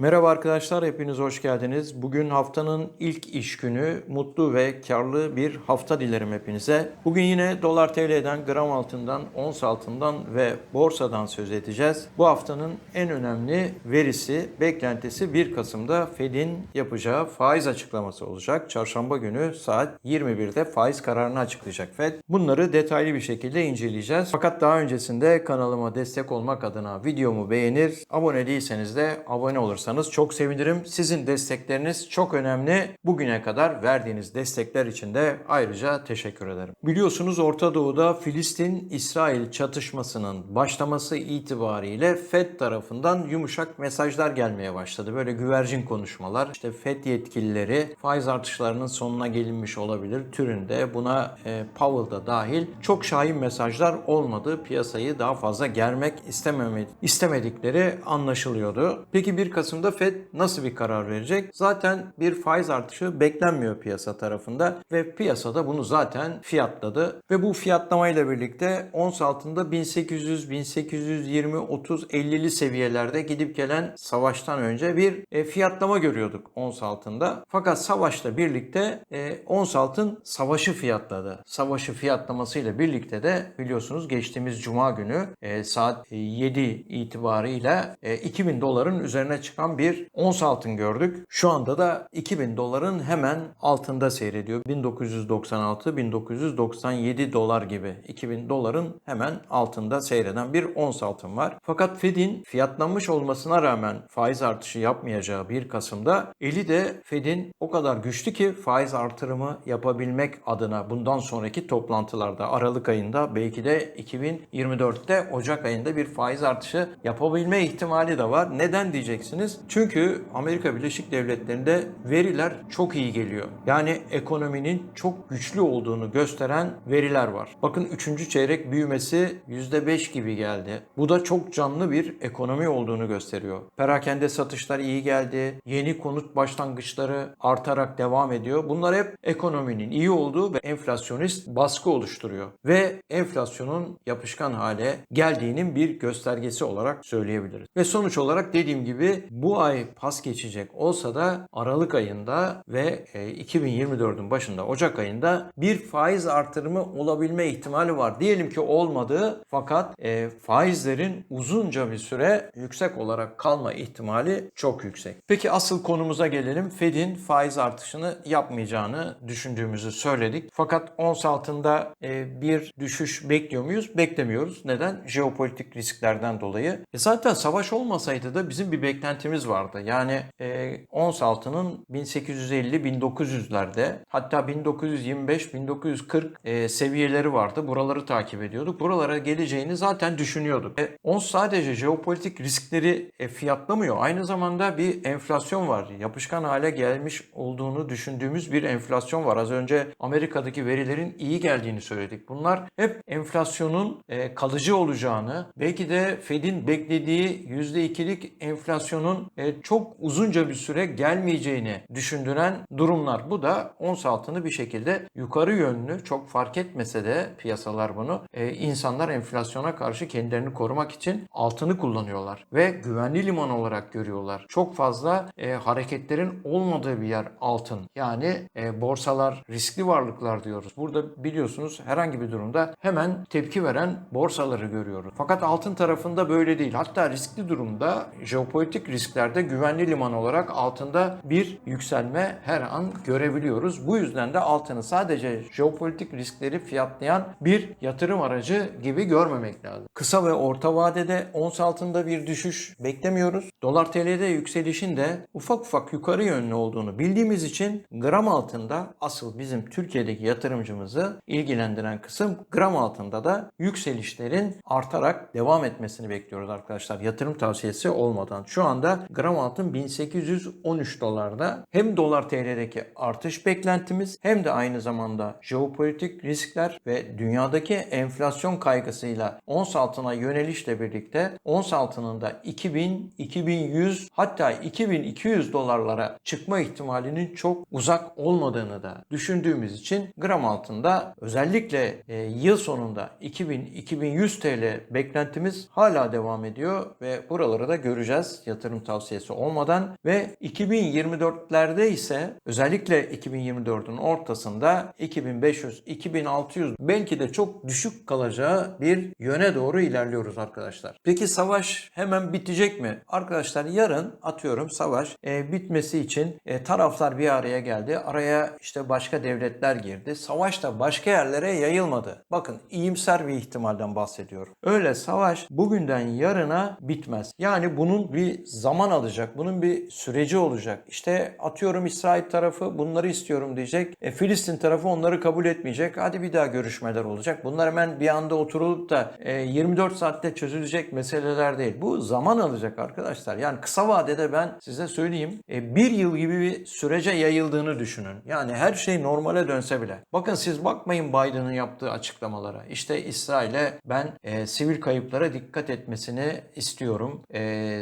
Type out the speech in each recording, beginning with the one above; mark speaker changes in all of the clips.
Speaker 1: Merhaba arkadaşlar, hepiniz hoş geldiniz. Bugün haftanın ilk iş günü. Mutlu ve karlı bir hafta dilerim hepinize. Bugün yine dolar TL'den, gram altından, ons altından ve borsadan söz edeceğiz. Bu haftanın en önemli verisi, beklentisi 1 Kasım'da Fed'in yapacağı faiz açıklaması olacak. Çarşamba günü saat 21'de faiz kararını açıklayacak Fed. Bunları detaylı bir şekilde inceleyeceğiz. Fakat daha öncesinde kanalıma destek olmak adına videomu beğenir, abone değilseniz de abone olursanız çok sevinirim. Sizin destekleriniz çok önemli. Bugüne kadar verdiğiniz destekler için de ayrıca teşekkür ederim. Biliyorsunuz Orta Doğu'da Filistin-İsrail çatışmasının başlaması itibariyle Fed tarafından yumuşak mesajlar gelmeye başladı. Böyle güvercin konuşmalar. İşte Fed yetkilileri faiz artışlarının sonuna gelinmiş olabilir türünde buna e, Powell da dahil çok şahin mesajlar olmadı. Piyasayı daha fazla germek istememe, istemedikleri anlaşılıyordu. Peki 1 Kasım'da Fed nasıl bir karar verecek? Zaten bir faiz artışı beklenmiyor piyasa tarafında ve piyasada bunu zaten fiyatladı ve bu fiyatlamayla birlikte ons altında 1800, 1820, 30, 50'li seviyelerde gidip gelen savaştan önce bir e, fiyatlama görüyorduk ons altında. Fakat savaşla birlikte e, ons altın savaşı fiyatladı. Savaşı fiyatlamasıyla birlikte de biliyorsunuz geçtiğimiz cuma günü e, saat 7 itibariyle e, 2000 doların üzerine çıkan bir ons altın gördük. Şu anda da 2000 doların hemen altında seyrediyor. 1996-1997 dolar gibi 2000 doların hemen altında seyreden bir ons altın var. Fakat Fed'in fiyatlanmış olmasına rağmen faiz artışı yapmayacağı 1 Kasım'da eli de Fed'in o kadar güçlü ki faiz artırımı yapabilmek adına bundan sonraki toplantılarda Aralık ayında belki de 2024'te Ocak ayında bir faiz artışı yapabilme ihtimali de var. Neden diyeceksiniz? Çünkü Amerika Birleşik Devletleri'nde veriler çok iyi geliyor. Yani ekonominin çok güçlü olduğunu gösteren veriler var. Bakın 3. çeyrek büyümesi %5 gibi geldi. Bu da çok canlı bir ekonomi olduğunu gösteriyor. Perakende satışlar iyi geldi. Yeni konut başlangıçları artarak devam ediyor. Bunlar hep ekonominin iyi olduğu ve enflasyonist baskı oluşturuyor. Ve enflasyonun yapışkan hale geldiğinin bir göstergesi olarak söyleyebiliriz. Ve sonuç olarak dediğim gibi bu ay pas geçecek olsa da Aralık ayında ve 2024'ün başında Ocak ayında bir faiz artırımı olabilme ihtimali var. Diyelim ki olmadı fakat e, faizlerin uzunca bir süre yüksek olarak kalma ihtimali çok yüksek. Peki asıl konumuza gelelim. Fed'in faiz artışını yapmayacağını düşündüğümüzü söyledik. Fakat ons altında e, bir düşüş bekliyor muyuz? Beklemiyoruz. Neden? Jeopolitik risklerden dolayı. E zaten savaş olmasaydı da bizim bir beklentimiz vardı. Yani e, ons altının 1850-1900'lerde hatta 1925-1940 e, seviyeleri vardı. Buraları takip ediyorduk. Buralara geleceğini zaten düşünüyorduk. E, ons sadece jeopolitik riskleri e, fiyatlamıyor. Aynı zamanda bir enflasyon var. Yapışkan hale gelmiş olduğunu düşündüğümüz bir enflasyon var. Az önce Amerika'daki verilerin iyi geldiğini söyledik. Bunlar hep enflasyonun e, kalıcı olacağını, belki de Fed'in beklediği %2'lik enflasyonun e, çok uzunca bir süre gelmeyeceğini düşündüren durumlar. Bu da ons altını bir şekilde yukarı yönlü çok fark etmese de piyasalar bunu e, insanlar enflasyona karşı kendilerini korumak için altını kullanıyorlar ve güvenli liman olarak görüyorlar. Çok fazla e, hareketlerin olmadığı bir yer altın. Yani borsalar riskli varlıklar diyoruz. Burada biliyorsunuz herhangi bir durumda hemen tepki veren borsaları görüyoruz. Fakat altın tarafında böyle değil. Hatta riskli durumda jeopolitik risklerde güvenli liman olarak altında bir yükselme her an görebiliyoruz. Bu yüzden de altını sadece jeopolitik riskleri fiyatlayan bir yatırım aracı gibi görmemek lazım. Kısa ve orta vadede ons altında bir düşüş beklemiyoruz. Dolar TL'de yükselişin de ufak ufak yukarı yönlü olduğunu bildiğimiz için gram altında asıl bizim Türkiye'deki yatırımcımızı ilgilendiren kısım gram altında da yükselişlerin artarak devam etmesini bekliyoruz arkadaşlar. Yatırım tavsiyesi olmadan. Şu anda gram altın 1813 dolarda. Hem dolar TL'deki artış beklentimiz hem de aynı zamanda jeopolitik riskler ve dünyadaki enflasyon kaygısıyla ons altına yönelişle birlikte ons altının da 2000, 2100 hatta 2200 dolarlara çıkma ihtimalinin çok uzak olmadığını da düşündüğümüz için gram altında özellikle e, yıl sonunda 2000-2100 TL beklentimiz hala devam ediyor ve buraları da göreceğiz yatırım tavsiyesi olmadan ve 2024'lerde ise özellikle 2024'ün ortasında 2500, 2600 belki de çok düşük kalacağı bir yöne doğru ilerliyoruz arkadaşlar. Peki savaş hemen bitecek mi? Arkadaşlar yarın atıyorum savaş e, bitmesi için e, taraflar bir araya geldi. Araya işte başka devletler girdi. Savaş da başka yerlere yayılmadı. Bakın iyimser bir ihtimalden bahsediyorum. Öyle savaş bugünden yarına bitmez. Yani bunun bir zaman alacak. Bunun bir süreci olacak. İşte atıyorum İsrail tarafı bunları istiyorum diyecek. E, Filistin tarafı onları kabul etmeyecek. Hadi bir daha görüşmeler olacak. Bunlar hemen bir anda oturulup da e, 24 saatte çözülecek meseleler değil. Bu zaman alacak arkadaşlar. Yani kısa vadede ben size söyleyeyim e, bir yıl gibi bir sürece yayıldığını düşünün. Yani her şey normale dönse bile. Bakın siz bakmayın Biden'ın yaptığı açıklamalara. İşte İsrail'e ben e, sivil kayıplara dikkat etmesini istiyorum. E,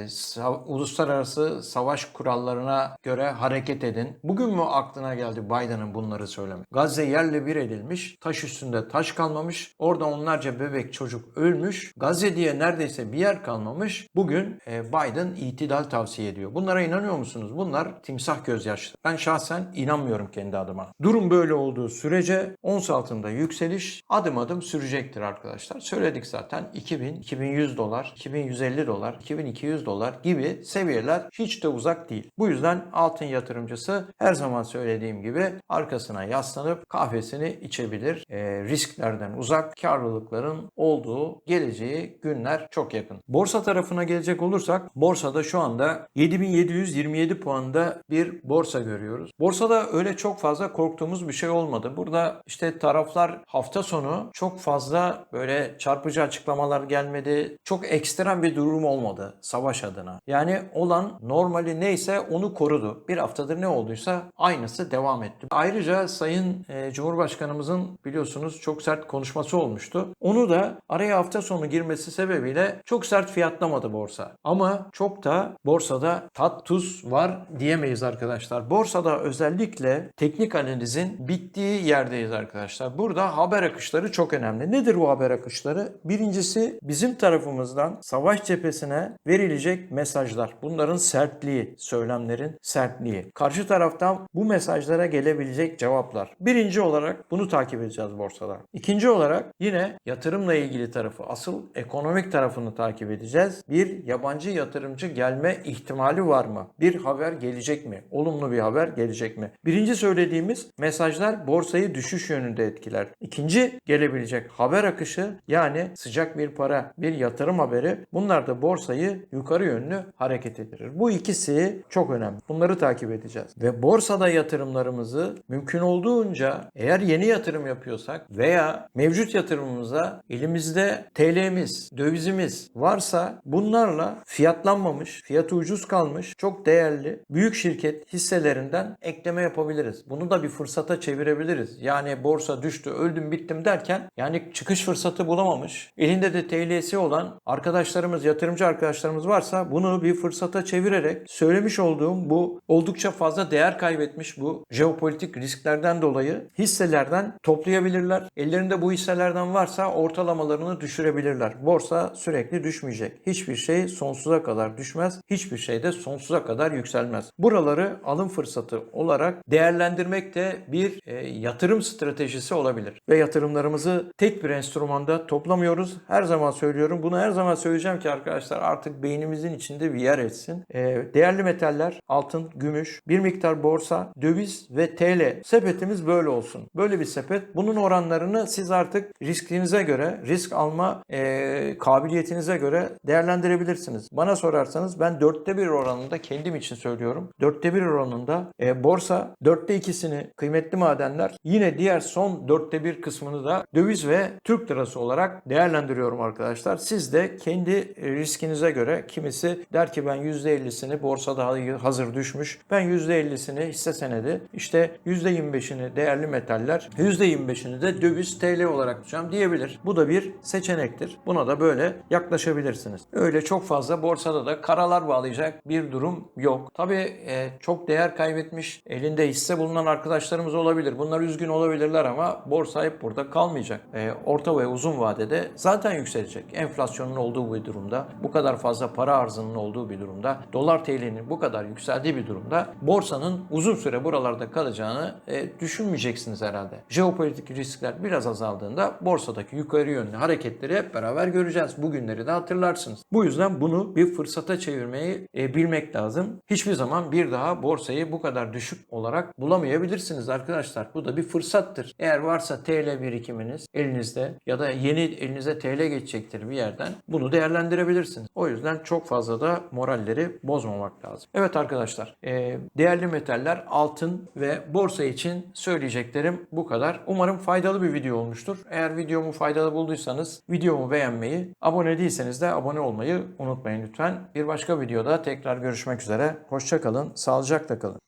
Speaker 1: sa- uluslararası savaş kurallarına göre hareket edin. Bugün mü aklına geldi Biden'ın bunları söylemek? Gazze yerle bir edilmiş. Taş üstünde taş kalmamış. Orada onlarca bebek çocuk ölmüş. Gazze diye neredeyse bir yer kalmamış. Bugün e, Biden itidal tavsiye ediyor. Bunlara inanıyor musunuz? Bunlar timsah gözyaşları. Ben şahsen inanmıyorum kendi adıma. Durum böyle olduğu sürece ons altında yükseliş adım adım sürecektir arkadaşlar. Söyledik zaten 2000, 2100 dolar, 2150 dolar, 2200 dolar gibi seviyeler hiç de uzak değil. Bu yüzden altın yatırımcısı her zaman söylediğim gibi arkasına yaslanıp kahvesini içebilir. E, risklerden uzak, karlılıkların olduğu geleceği günler çok yakın. Borsa tarafına gelecek olursak borsada şu anda 7727 puanda bir borsa görüyoruz. Borsada öyle çok fazla korktuğumuz bir şey olmadı. Burada işte taraflar hafta sonu çok fazla böyle çarpıcı açıklamalar gelmedi. Çok ekstrem bir durum olmadı savaş adına. Yani olan normali neyse onu korudu. Bir haftadır ne olduysa aynısı devam etti. Ayrıca Sayın e, Cumhurbaşkanımızın biliyorsunuz çok sert konuşması olmuştu. Onu da araya hafta sonu girmesi sebebiyle çok sert fiyatlamadı borsa. Ama çok da borsada tat tuz var diyemeyiz arkadaşlar. Borsada özellikle teknik analizin bittiği yerdeyiz arkadaşlar. Burada haber akışları çok önemli. Nedir bu haber akışları? Birincisi bizim tarafımızdan savaş cephesine verilecek mesajlar. Bunların sertliği, söylemlerin sertliği. Karşı taraftan bu mesajlara gelebilecek cevaplar. Birinci olarak bunu takip edeceğiz borsada. İkinci olarak yine yatırımla ilgili tarafı, asıl ekonomik tarafını takip edeceğiz. Bir yabancı yatırımcı gelme ihtimali var mı? Bir haber gelecek mi? Olumlu bir haber gelecek mi? Birinci söylediğimiz mesajlar borsayı düşüş yönünde etkiler. İkinci gelebilecek haber akışı yani sıcak bir para, bir yatırım haberi bunlar da borsayı yukarı yönlü hareket ettirir. Bu ikisi çok önemli. Bunları takip edeceğiz. Ve borsada yatırımlarımızı mümkün olduğunca eğer yeni yatırım yapıyorsak veya mevcut yatırımımıza elimizde TL'miz, dövizimiz varsa bunlarla fiyatlanmamış, fiyatı ucuz kalmış, çok değerli büyük şirket hisselerinden ekleme yapabiliriz. Bunu da bir fırsata çevirebiliriz. Yani borsa düştü, öldüm, bittim derken yani çıkış fırsatı bulamamış, elinde de TL'si olan arkadaşlarımız, yatırımcı arkadaşlarımız varsa bunu bir fırsata çevirerek söylemiş olduğum bu oldukça fazla değer kaybetmiş bu jeopolitik risklerden dolayı hisselerden toplayabilirler. Ellerinde bu hisselerden varsa ortalamalarını düşürebilirler. Borsa sürekli düşmeyecek. Hiçbir şey sonsuza kadar düşmez. Hiçbir şey de sonsuza kadar yükselmez. Buraları alım fırsatı olarak değerlendirmek de bir e, yatırım stratejisi olabilir. Ve yatırımlarımızı tek bir enstrümanda toplamıyoruz. Her zaman söylüyorum. Bunu her zaman söyleyeceğim ki arkadaşlar artık beynimizin içinde bir yer etsin. E, değerli metaller, altın, gümüş, bir miktar borsa, döviz ve TL. Sepetimiz böyle olsun. Böyle bir sepet. Bunun oranlarını siz artık riskinize göre, risk alma e, kabiliyetinize göre değerlendirebilirsiniz. Bana sorarsanız ben dörtte bir oranında kendim için söylüyorum. Dörtte bir oranında e, borsa dörtte ikisini kıymetli madenler yine diğer son dörtte bir kısmını da döviz ve Türk lirası olarak değerlendiriyorum arkadaşlar. Siz de kendi riskinize göre kimisi der ki ben %50'sini borsada hazır düşmüş. Ben %50'sini hisse senedi işte %25'ini değerli metaller %25'ini de döviz TL olarak tutacağım diyebilir. Bu da bir seçenektir. Buna da böyle yaklaşabilirsiniz. Öyle çok fazla borsada da karalar bağlayacak bir durum yok. Tabii e, çok değer kaybetmiş elinde hisse bulunan arkadaşlarımız olabilir. Bunlar üzgün olabilirler ama borsa hep burada kalmayacak. E, orta ve uzun vadede zaten yükselecek. Enflasyonun olduğu bir durumda, bu kadar fazla para arzının olduğu bir bir durumda, dolar TL'nin bu kadar yükseldiği bir durumda borsanın uzun süre buralarda kalacağını e, düşünmeyeceksiniz herhalde. Jeopolitik riskler biraz azaldığında borsadaki yukarı yönlü hareketleri hep beraber göreceğiz. Bugünleri de hatırlarsınız. Bu yüzden bunu bir fırsata çevirmeyi e, bilmek lazım. Hiçbir zaman bir daha borsayı bu kadar düşük olarak bulamayabilirsiniz arkadaşlar. Bu da bir fırsattır. Eğer varsa TL birikiminiz elinizde ya da yeni elinize TL geçecektir bir yerden bunu değerlendirebilirsiniz. O yüzden çok fazla da moralleri bozmamak lazım. Evet arkadaşlar e, değerli metaller altın ve borsa için söyleyeceklerim bu kadar. Umarım faydalı bir video olmuştur. Eğer videomu faydalı bulduysanız videomu beğenmeyi, abone değilseniz de abone olmayı unutmayın lütfen. Bir başka videoda tekrar görüşmek üzere. Hoşçakalın, sağlıcakla kalın.